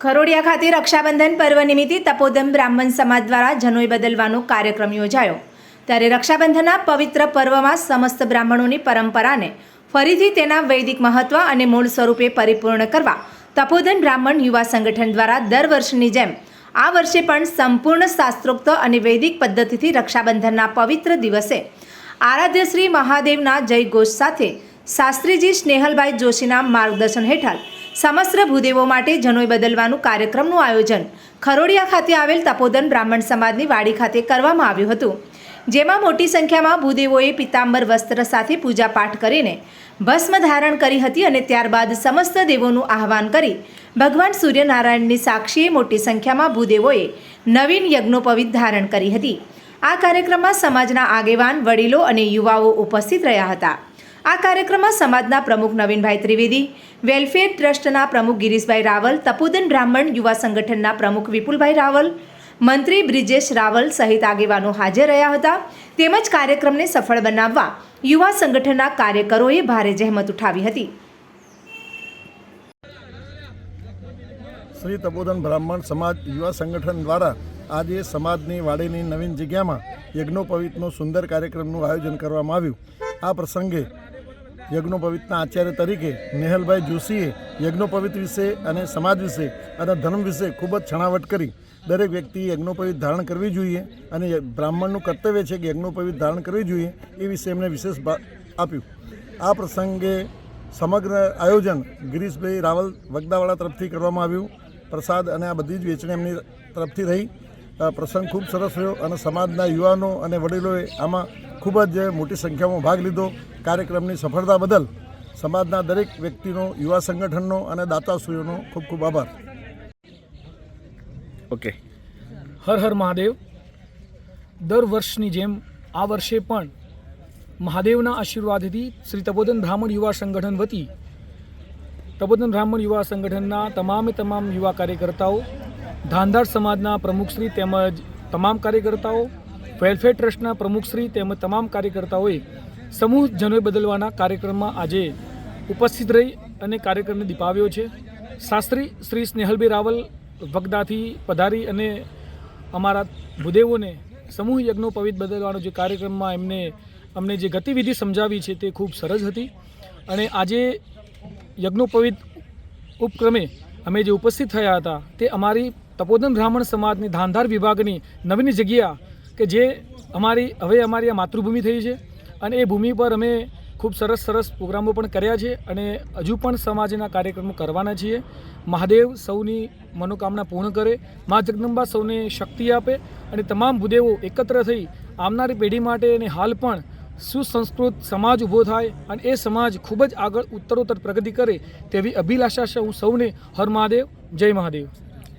ખરોડિયા ખાતે રક્ષાબંધન પર્વ નિમિત્તે તપોદમ બ્રાહ્મણ સમાજ દ્વારા જનોઈ બદલવાનો કાર્યક્રમ યોજાયો. ત્યારે રક્ષાબંધનના પવિત્ર પર્વમાં સમસ્ત બ્રાહ્મણોની પરંપરાને ફરીથી તેના વૈદિક મહત્વ અને મૂળ સ્વરૂપે પરિપૂર્ણ કરવા તપોદન બ્રાહ્મણ યુવા સંગઠન દ્વારા દર વર્ષની જેમ આ વર્ષે પણ સંપૂર્ણ શાસ્ત્રોક્ત અને વૈદિક પદ્ધતિથી રક્ષાબંધનના પવિત્ર દિવસે આરાધ્ય શ્રી મહાદેવના જય ઘોષ સાથે શાસ્ત્રીજી સ્નેહલભાઈ જોશીના માર્ગદર્શન હેઠળ સમસ્ત ભૂદેવો માટે જનોઈ બદલવાનું કાર્યક્રમનું આયોજન ખરોડિયા ખાતે આવેલ તપોદન બ્રાહ્મણ સમાજની વાડી ખાતે કરવામાં આવ્યું હતું. જેમાં મોટી સંખ્યામાં ભૂદેવોએ પિતાંબર વસ્ત્ર સાથે પૂજાપાઠ કરીને ભસ્મ ધારણ કરી હતી અને ત્યારબાદ સમસ્ત દેવોનું આહવાન કરી ભગવાન સૂર્યનારાયણની સાક્ષીએ મોટી સંખ્યામાં ભૂદેવોએ નવીન યજ્ઞોપવિત ધારણ કરી હતી. આ કાર્યક્રમમાં સમાજના આગેવાન, વડીલો અને યુવાઓ ઉપસ્થિત રહ્યા હતા. આ કાર્યક્રમમાં સમાજના પ્રમુખ નવીનભાઈ ત્રિવેદી, વેલફેર ટ્રસ્ટના પ્રમુખ ગિરીશભાઈ રાવલ તપોદન બ્રાહ્મણ યુવા સંગઠનના પ્રમુખ વિપુલભાઈ રાવલ, મંત્રી બ્રિજેશ રાવલ સહિત આગેવાનો હાજર રહ્યા હતા. તેમજ કાર્યક્રમને સફળ બનાવવા યુવા સંગઠનના કાર્યકરોએ ભારે જહેમત ઉઠાવી હતી. શ્રી તપોદન બ્રાહ્મણ સમાજ યુવા સંગઠન દ્વારા આજે સમાજની વાડીની નવીન જગ્યામાં યજ્ઞોપવિતનો સુંદર કાર્યક્રમનું આયોજન કરવામાં આવ્યું. આ પ્રસંગે યજ્ઞોપવિતના આચાર્ય તરીકે નેહલભાઈ જોશીએ યજ્ઞોપવિત વિશે અને સમાજ વિશે અને ધર્મ વિશે ખૂબ જ છણાવટ કરી. દરેક વ્યક્તિએ યજ્ઞોપવિત ધારણ કરવી જોઈએ અને બ્રાહ્મણનું કર્તવ્ય છે કે યજ્ઞોપવિત ધારણ કરવી જોઈએ એ વિશે એમણે વિશેષ આપ્યું. આ પ્રસંગે સમગ્ર આયોજન ગિરીશભાઈ રાવલ વગદાવાળા તરફથી કરવામાં આવ્યું. પ્રસાદ અને આ બધી જ વેચણી એમની તરફથી રહી પ્રસંગ ખૂબ સરસ રહ્યો અને સમાજના યુવાનો અને વડીલોએ આમાં ખૂબ જ મોટી સંખ્યામાં ભાગ લીધો. કાર્યક્રમની સફળતા બદલ સમાજના દરેક વ્યક્તિનો યુવા સંગઠનનો અને દાતાશ્રીઓનો ખૂબ ખૂબ આભાર. ઓકે. હર હર મહાદેવ. દર વર્ષની જેમ આ વર્ષે પણ મહાદેવના આશીર્વાદથી શ્રી તબોધન બ્રાહ્મણ યુવા સંગઠન વતી તબોધન બ્રાહ્મણ યુવા સંગઠનના તમામે તમામ યુવા કાર્યકર્તાઓ ધાંધાર સમાજના પ્રમુખશ્રી તેમજ તમામ કાર્યકર્તાઓ વેલફેર ટ્રસ્ટના પ્રમુખશ્રી તેમજ તમામ કાર્યકર્તાઓએ સમૂહ જનોઈ બદલવાના કાર્યક્રમમાં આજે ઉપસ્થિત રહી અને કાર્યક્રમને દીપાવ્યો છે. શાસ્ત્રી શ્રી સ્નેહલભાઈ રાવલ વગદાથી પધારી અને અમારા ભૂદેવોને સમૂહ યજ્ઞો પવિત્ર બદલવાનો જે કાર્યક્રમમાં એમને, અમને જે ગતિવિધિ સમજાવી છે તે ખૂબ સરસ હતી. અને આજે યજ્ઞોપવિત ઉપક્રમે અમે જે ઉપસ્થિત થયા હતા તે અમારી તપોદન બ્રાહ્મણ સમાજની ધાંધાર વિભાગની નવીન જગ્યા કે જે અમારી, હવે અમારી આ માતૃભૂમિ થઈ છે અને એ ભૂમિ પર અમે ખૂબ સરસ સરસ પ્રોગ્રામો પણ કર્યા છે અને હજુ પણ સમાજના કાર્યક્રમો કરવાના છીએ. મહાદેવ સૌની મનોકામના પૂર્ણ કરે, મા જગદંબા સૌને શક્તિ આપે અને તમામ ભૂદેવો એકત્ર થઈ આવનારી પેઢી માટે અને હાલ પણ સુસંસ્કૃત સમાજ ઊભો થાય અને એ સમાજ ખૂબ જ આગળ ઉત્તરોત્તર પ્રગતિ કરે તેવી અભિલાષા છે હું સૌને. હર મહાદેવ, જય મહાદેવ.